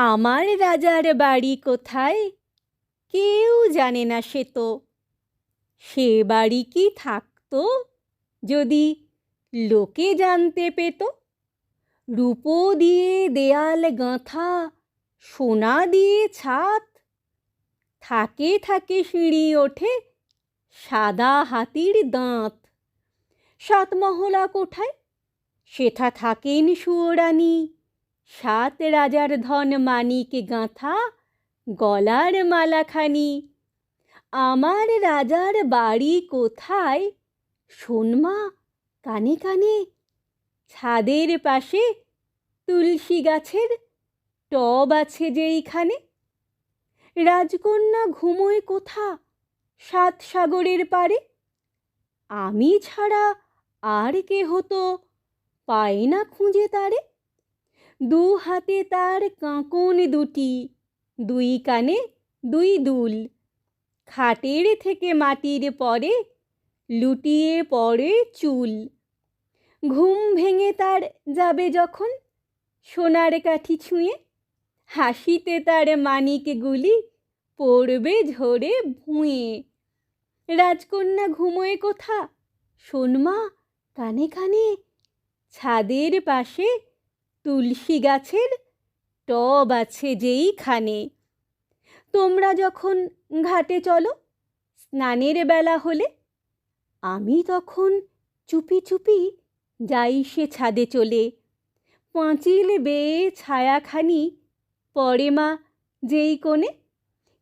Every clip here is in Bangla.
আমার রাজার বাড়ি কোথায়? কেউ জানে না সে তো। সে বাড়ি কি থাকতো? যদি লোকে জানতে পেত। রূপো দিয়ে দেয়াল গাঁথা, সোনা দিয়ে ছাদ থাকে থাকে সিঁড়ি ওঠে, সাদা হাতির দাঁত। সাতমহলা কোঠায় সেথা থাকেন সুয়োরানী সাত রাজার ধন মানিক গাঁথা, গলার মালাখানি। আমার রাজার বাড়ি কোথায়? শোনমা কানে কানে। ছাদের পাশে তুলসী গাছের টব আছে যেইখানে। রাজকন্যা ঘুমোয় কোথা? সাত সাগরের পারে আমি ছাড়া আর কে হতো পায় না খুঁজে তারে। দু হাতে তার কাঁকন দুটি, দুই কানে দুই দুল। খাটের থেকে মাটির পরে লুটিয়ে পড়ে চুল। ঘুম ভেঙে তার যাবে যখন সোনার কাঠি ছুঁয়ে, হাসিতে তার মানিকগুলি পড়বে ঝরে ভুঁয়ে। রাজকন্যা ঘুমোয় কোথা? শোনমা কানে কানে ছাদের পাশে তুলসী গাছের টব আছে যেইখানে। তোমরা যখন ঘাটে চলো, স্নানের বেলা হলে, আমি তখন চুপি চুপি যাই সে ছাদে চলে। পাঁচিল বেয়ে ছায়াখানি পরে মা যেই কোণে,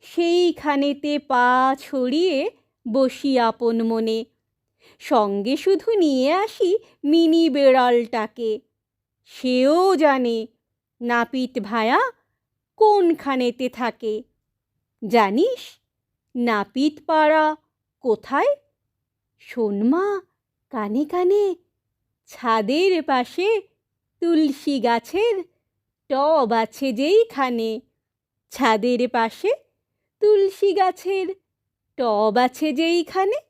সেইখানেতে পা ছড়িয়ে বসি আপন মনে। সঙ্গে শুধু নিয়ে আসি মিনি বেড়ালটাকে। সেও জানে নাপিত ভায়া কোনখানেতে থাকে। জানিস নাপিত পাড়া কোথায়? সোনমা কানে কানে ছাদের পাশে তুলসী গাছের টব আছে যেইখানে। ছাদের পাশে তুলসী গাছের টব আছে যেইখানে